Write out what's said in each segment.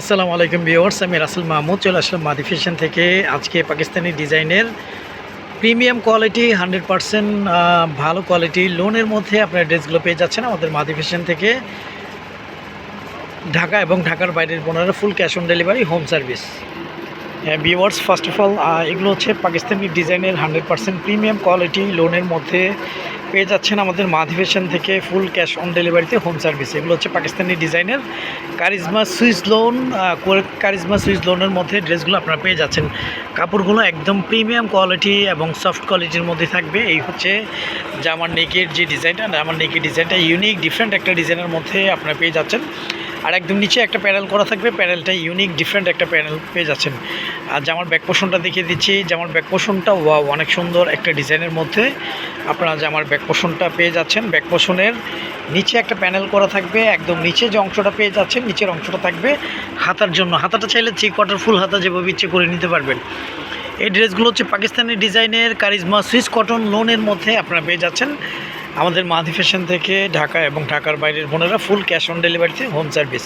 আসসালামু আলাইকুম ভিউয়ার্স, আমি রাসেল মাহমুদ, চলে আসলাম মাদি থেকে। আজকে পাকিস্তানি ডিজাইনের প্রিমিয়াম কোয়ালিটি, হান্ড্রেড পারসেন্ট ভালো কোয়ালিটি লোনের মধ্যে আপনার ড্রেসগুলো পেয়ে যাচ্ছেন আমাদের মাদি থেকে। ঢাকা এবং ঢাকার বাইরের বোনেরা full cash on delivery, home service. হ্যাঁ ভিউয়ার্স, ফার্স্ট অফ অল এগুলো হচ্ছে পাকিস্তানি ডিজাইনের হান্ড্রেড পারসেন্ট প্রিমিয়াম কোয়ালিটি লোনের মধ্যে পেয়ে যাচ্ছেন আমাদের মাধিবেশন থেকে ফুল ক্যাশ অন ডেলিভারিতে হোম সার্ভিস। এগুলো হচ্ছে পাকিস্তানি ডিজাইনের Charisma Swiss lawn Charisma Swiss লোনের মধ্যে ড্রেসগুলো আপনারা পেয়ে যাচ্ছেন। কাপড়গুলো একদম প্রিমিয়াম কোয়ালিটি এবং সফট কোয়ালিটির মধ্যে থাকবে। এই হচ্ছে জামার নেকের যে ডিজাইনটা, জামার নেকের ডিজাইনটা ইউনিক, ডিফারেন্ট একটা ডিজাইনের মধ্যে আপনারা পেয়ে যাচ্ছেন। আর একদম নিচে একটা প্যানেল করা থাকবে, প্যানেলটা ইউনিক ডিফারেন্ট একটা প্যানেল পেয়ে যাচ্ছেন। আর জামার ব্যাক পোষণটা দেখিয়ে দিচ্ছি জামার ব্যাক পোষণটা ওয়াও অনেক সুন্দর একটা ডিজাইনের মধ্যে আপনারা জামার ব্যাক পোষণটা পেয়ে যাচ্ছেন ব্যাক পোষণের নিচে একটা প্যানেল করা থাকবে, একদম নিচে যে অংশটা পেয়ে যাচ্ছেন, নিচের অংশটা থাকবে হাতার জন্য। হাতাটা চাইলে থ্রি কোয়ার্টার ফুল হাতা যেভাবে ইচ্ছে করে নিতে পারবেন। এই ড্রেসগুলো হচ্ছে পাকিস্তানি ডিজাইনের, কারিজমা, সুইস কটন, লোনের মধ্যে আপনারা পেয়ে যাচ্ছেন। আমাদের ফ্যাশন থেকে ঢাকা এবং ঢাকার বাইরের বোনেরা ফুল ক্যাশ অন ডেলিভারিতে হোম সার্ভিস।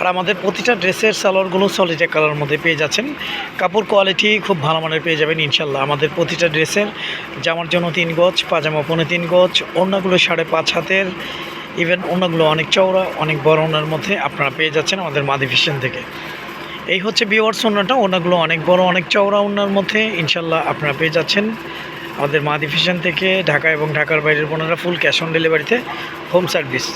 আর আমাদের প্রতিটা ড্রেসের সালোয়ারগুলো সলিডে কালার মধ্যে পেয়ে যাচ্ছেন। কাপড় কোয়ালিটি খুব ভালো মানের পেয়ে যাবেন ইনশাল্লাহ আমাদের প্রতিটা ড্রেসের জামার জন্য তিন গজ, পাজামা পনে তিন গজ, অন্যগুলো সাড়ে পাঁচ হাতের। ইভেন অন্যগুলো অনেক চওড়া, অনেক বড় ওনার মধ্যে আপনারা পেয়ে যাচ্ছেন আমাদের মাধি ফ্যাশন থেকে। এই হচ্ছে বিওয়ার্স ওনাটা ওনাগুলো অনেক বড়, অনেক চওড়া ওনার মধ্যে ইনশাল্লাহ আপনারা পেয়ে যাচ্ছেন। আমাদের মাদি ফ্যাশন থেকে ঢাকা এবং ঢাকার বাইরের বোনেরা ফুল ক্যাশ অন ডেলিভারিতে হোম সার্ভিস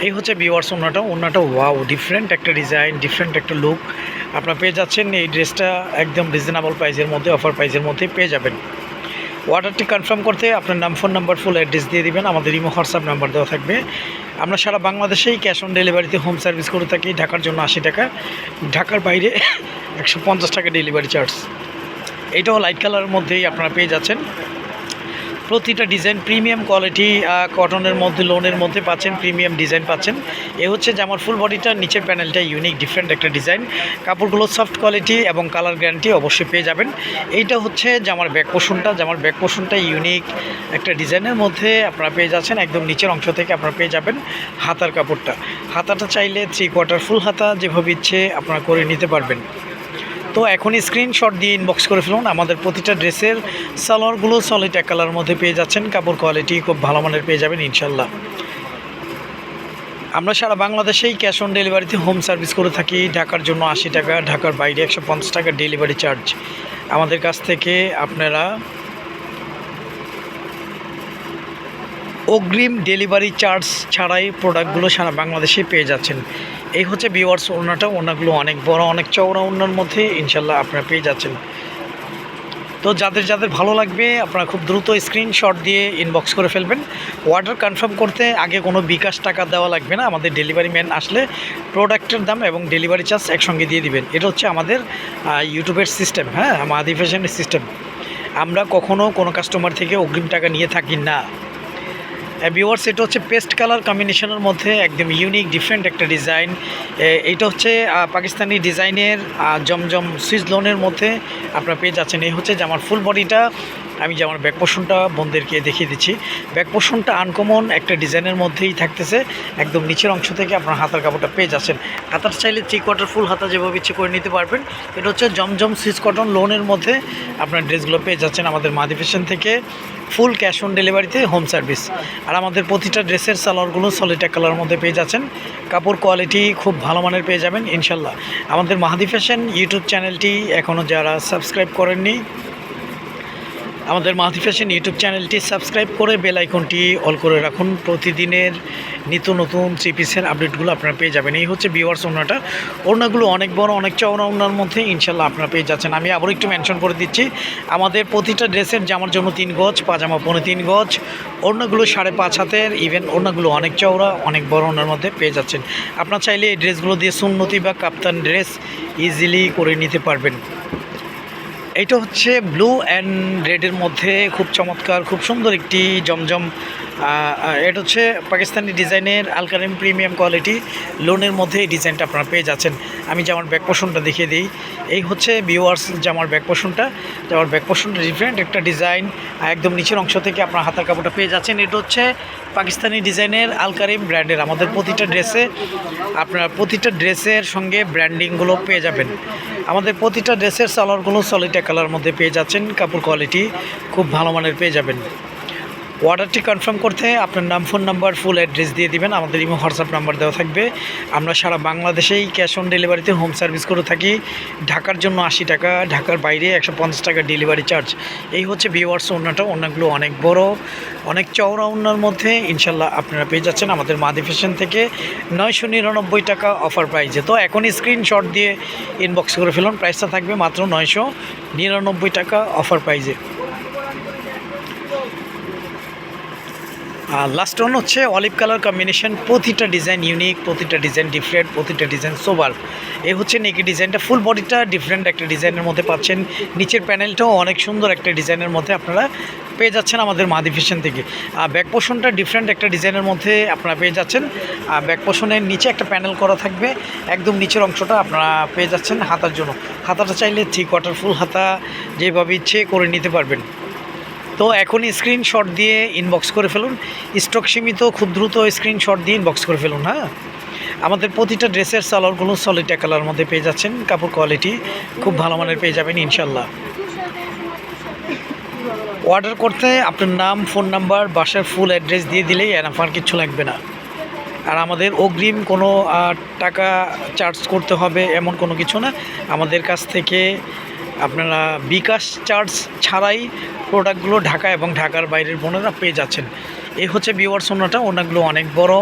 এই হচ্ছে বিওয়ার্স ওনাটা ওনাটা ওয়াও ডিফারেন্ট একটা ডিজাইন ডিফারেন্ট একটা লুক আপনারা পেয়ে যাচ্ছেন এই ড্রেসটা একদম রিজনেবল প্রাইসের মধ্যে অফার প্রাইসের মধ্যে পেয়ে যাবেন। অর্ডারটি কনফার্ম করতে আপনার নাম ফোন নাম্বার ফুল অ্যাড্রেস দিয়ে দিবেন। আমাদের ইমো হোয়াটসঅ্যাপ নাম্বার দেওয়া থাকবে। আমরা সারা বাংলাদেশেই ক্যাশ অন ডেলিভারিতে হোম সার্ভিস করে থাকি। ঢাকার জন্য আশি টাকা, ঢাকার বাইরে একশো পঞ্চাশ টাকা ডেলিভারি চার্জ এটাও লাইট কালারের মধ্যেই আপনারা পেয়ে যাচ্ছেন। প্রতিটা ডিজাইন প্রিমিয়াম কোয়ালিটি কটনের মধ্যে লোনের মধ্যে পাচ্ছেন প্রিমিয়াম ডিজাইন পাচ্ছেন। এ হচ্ছে যে আমার ফুল বডিটা নিচের প্যানেলটা ইউনিক ডিফারেন্ট একটা ডিজাইন কাপড়গুলো সফট কোয়ালিটি এবং কালার গ্যারান্টি অবশ্যই পেয়ে যাবেন। এইটা হচ্ছে যে আমার ব্যাক পোষণটা যে আমার ব্যাক পোষণটা ইউনিক একটা ডিজাইনের মধ্যে আপনারা পেয়ে যাচ্ছেন। একদম নিচের অংশ থেকে আপনারা পেয়ে যাবেন হাতার কাপড়টা। হাতাটা চাইলে থ্রি কোয়ার্টার ফুল হাতা যেভাবে ইচ্ছে আপনারা করে নিতে পারবেন। তো এখনই স্ক্রিনশট দিয়ে ইনবক্স করে ফেলুন। আমাদের প্রতিটা ড্রেসের সালোয়ারগুলো সলিড এক কালার মধ্যে পেয়ে যাচ্ছেন। কাপড় কোয়ালিটি খুব ভালো মানের পেয়ে যাবেন ইনশাল্লাহ আমরা সারা বাংলাদেশেই ক্যাশ অন ডেলিভারিতে হোম সার্ভিস করে থাকি। ঢাকার জন্য আশি টাকা, ঢাকার বাইরে একশো পঞ্চাশ টাকা ডেলিভারি চার্জ আমাদের কাছ থেকে আপনারা অগ্রিম ডেলিভারি চার্জ ছাড়াই প্রোডাক্টগুলো সারা বাংলাদেশে পেয়ে যাচ্ছেন। এই হচ্ছে বিওয়ার্স ওনাটা ওনাগুলো অনেক বড়, অনেক চওড়া ওনার মধ্যে ইনশাল্লাহ আপনারা পেয়ে যাচ্ছেন। তো যাদের যাদের ভালো লাগবে, আপনারা খুব দ্রুত স্ক্রিনশট দিয়ে ইনবক্স করে ফেলবেন। অর্ডার কনফার্ম করতে আগে কোনো বিকাশ টাকা দেওয়া লাগবে না, আমাদের ডেলিভারি ম্যান আসলে প্রোডাক্টের দাম এবং ডেলিভারি চার্জ একসঙ্গে দিয়ে দিবেন। এটা হচ্ছে আমাদের ইউটিউবের সিস্টেম হ্যাঁ? আমাদের ফ্যাশনের সিস্টেম আমরা কখনও কোনো কাস্টমার থেকে অগ্রিম টাকা নিয়ে থাকি না। ভিওয়ার্স এটা হচ্ছে পেস্ট কালার কম্বিনেশনের মধ্যে একদম ইউনিক ডিফারেন্ট একটা ডিজাইন এইটা হচ্ছে পাকিস্তানি ডিজাইনের জমজম সুইচ লোনের মধ্যে আপনারা পেয়ে যাচ্ছেন। এই হচ্ছে যে আমার ফুল বডিটা আমি যে আমার ব্যাক বোনদেরকে দেখিয়ে দিচ্ছি। ব্যাক পোষণটা আনকমন একটা ডিজাইনের মধ্যেই থাকতেছে। একদম নিচের অংশ থেকে আপনার হাতার কাপড়টা পেয়ে যাচ্ছেন। হাতার চাইলে থ্রি কোয়ার্টার ফুল হাতা যেভাবে ইচ্ছে করে নিতে পারবেন। এটা হচ্ছে জমজম সুইচ কটন লোনের মধ্যে আপনার ড্রেসগুলো পেয়ে যাচ্ছেন আমাদের মাদি ফ্যাশন থেকে। ফুল ক্যাশ অন ডেলিভারিতে হোম সার্ভিস আর আমাদের প্রতিটা ড্রেসের সালোয়ারগুলো এক কালার মধ্যে পেয়ে যাচ্ছেন। কাপড় কোয়ালিটি খুব ভালো মানের পেয়ে যাবেন, ইনশাল্লাহ। আমাদের মাহাদি ফ্যাশন ইউটিউব চ্যানেলটি এখনও যারা সাবস্ক্রাইব করেননি আমাদের মাহাদি ফ্যাশন ইউটিউব চ্যানেলটি সাবস্ক্রাইব করে বেল আইকনটি অল করে রাখুন। প্রতিদিনের নিত্য নতুন থ্রি পিসের আপডেটগুলো আপনারা পেয়ে যাবেন। এই হচ্ছে বিওয়ার্স ওনাটা ওড়নাগুলো অনেক বড়, অনেক চওড়া ওনার মধ্যে ইনশাল্লাহ আপনারা পেয়ে যাচ্ছেন। আমি আবার একটু মেনশন করে দিচ্ছি, আমাদের প্রতিটা ড্রেসের জামার জন্য তিন গজ, পাজামা পনেরো তিন গজ। ওড়নাগুলো সাড়ে পাঁচ হাতের ইভেন ওড়নাগুলো অনেক চওড়া, অনেক বড় ওনার মধ্যে পেয়ে যাচ্ছেন। আপনারা চাইলে এই ড্রেসগুলো দিয়ে সুন্নতি বা কাপ্তান ড্রেস ইজিলি করে নিতে পারবেন। এটা হচ্ছে ব্লু অ্যান্ড রেডের মধ্যে খুব চমৎকার খুব সুন্দর একটি জমজম এটা হচ্ছে পাকিস্তানি ডিজাইনের আলকারিম প্রিমিয়াম কোয়ালিটি। লোনের মধ্যে এই ডিজাইনটা আপনারা পেয়ে যাচ্ছেন। আমি জামার ব্যাক পোষণটা দেখিয়ে দিই। এই হচ্ছে ভিউয়ার্স জামার ব্যাক পোষণটা জামার ব্যাক পোষণটা ডিফারেন্ট একটা ডিজাইন একদম নিচের অংশ থেকে আপনার হাতের কাপড়টা পেয়ে যাচ্ছেন। এটা হচ্ছে পাকিস্তানি ডিজাইনের আলকারিম ব্র্যান্ডের আমাদের প্রতিটা ড্রেসে আপনার প্রতিটা ড্রেসের সঙ্গে ব্র্যান্ডিংগুলো পেয়ে যাবেন। আমাদের প্রতিটা ড্রেসের সালোয়ারগুলো সলিটা কালার মধ্যে পেয়ে যাচ্ছেন। কাপড় কোয়ালিটি খুব ভালো মানের পেয়ে যাবেন। অর্ডারটি কনফার্ম করতে আপনার নাম, ফোন নাম্বার, ফুল অ্যাড্রেস দিয়ে দিবেন। আমাদের ইমো, হোয়াটসঅ্যাপ নাম্বার দেওয়া থাকবে। আমরা সারা বাংলাদেশেই ক্যাশ অন ডেলিভারিতে হোম সার্ভিস করে থাকি। ঢাকার জন্য আশি টাকা, ঢাকার বাইরে একশো পঞ্চাশ টাকা ডেলিভারি চার্জ। এই হচ্ছে ভিওয়ার্স ওনাটা ওনাগুলো অনেক বড়, অনেক চওড়া ওনার মধ্যে। ইনশাল্লাহ আপনারা পেয়ে যাচ্ছেন আমাদের মাদি ফ্যাশন থেকে নয়শো নিরানব্বই টাকা অফার প্রাইজে তো এখনই স্ক্রিনশট দিয়ে ইনবক্স করে ফেলুন। প্রাইসটা থাকবে মাত্র নয়শো নিরানব্বই টাকা অফার প্রাইজে আর লাস্ট ওয়ান হচ্ছে অলিভ কালার কম্বিনেশন প্রতিটা ডিজাইন ইউনিক প্রতিটা ডিজাইন ডিফারেন্ট প্রতিটা ডিজাইন সোবার এই হচ্ছে নেকি ডিজাইনটা ফুল বডিটা ডিফারেন্ট একটা ডিজাইনের মধ্যে পাচ্ছেন। নিচের প্যানেলটাও অনেক সুন্দর একটা ডিজাইনের মধ্যে আপনারা পেয়ে যাচ্ছেন আমাদের মাদি ফ্যাশন থেকে। আর ব্যাক পোষণটা ডিফারেন্ট একটা ডিজাইনের মধ্যে আপনারা পেয়ে যাচ্ছেন। আর ব্যাক পোষণের নিচে একটা প্যানেল করা থাকবে। একদম নিচের অংশটা আপনারা পেয়ে যাচ্ছেন হাতার জন্য। হাতাটা চাইলে থ্রি কোয়ার্টার ফুল হাতা যেভাবে ইচ্ছে করে নিতে পারবেন। তো এখনই স্ক্রিনশট দিয়ে ইনবক্স করে ফেলুন। স্টক সীমিত, খুব দ্রুত স্ক্রিনশট দিয়ে ইনবক্স করে ফেলুন হ্যাঁ? আমাদের প্রতিটা ড্রেসের সালোয়ারগুলো সলিড কালার মধ্যে পেয়ে যাচ্ছেন। কাপড় কোয়ালিটি খুব ভালো মানের পেয়ে যাবেন ইনশাল্লাহ অর্ডার করতে আপনার নাম ফোন নাম্বার বাসার ফুল অ্যাড্রেস দিয়ে দিলেই আর কিচ্ছু লাগবে না। আর আমাদের অগ্রিম কোনো টাকা চার্জ করতে হবে এমন কোনো কিছু না। আমাদের কাছ থেকে আপনারা বিকাশ চার্জ ছাড়াই প্রোডাক্টগুলো ঢাকা এবং ঢাকার বাইরের বোনেরা পেয়ে যাচ্ছেন। এই হচ্ছে বিওয়ার সোনাটা, ওনাগুলো অনেক বড়,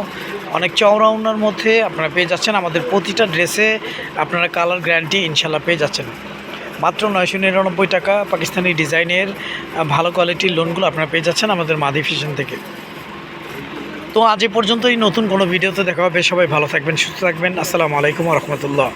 অনেক চওড়া ওনার মধ্যে আপনারা পেয়ে যাচ্ছেন। আমাদের প্রতিটা ড্রেসে আপনারা কালার গ্যারান্টি ইনশাল্লাহ পেয়ে যাচ্ছেন। মাত্র নয়শো নিরানব্বই টাকা পাকিস্তানি ডিজাইনের ভালো কোয়ালিটির লোনগুলো আপনারা পেয়ে যাচ্ছেন আমাদের মাদি ফিশন থেকে। তো আজ এ পর্যন্তই, নতুন কোনো ভিডিওতে দেখা হবে। সবাই ভালো থাকবেন, সুস্থ থাকবেন। আসসালামু আলাইকুম রহমতুল্লাহ।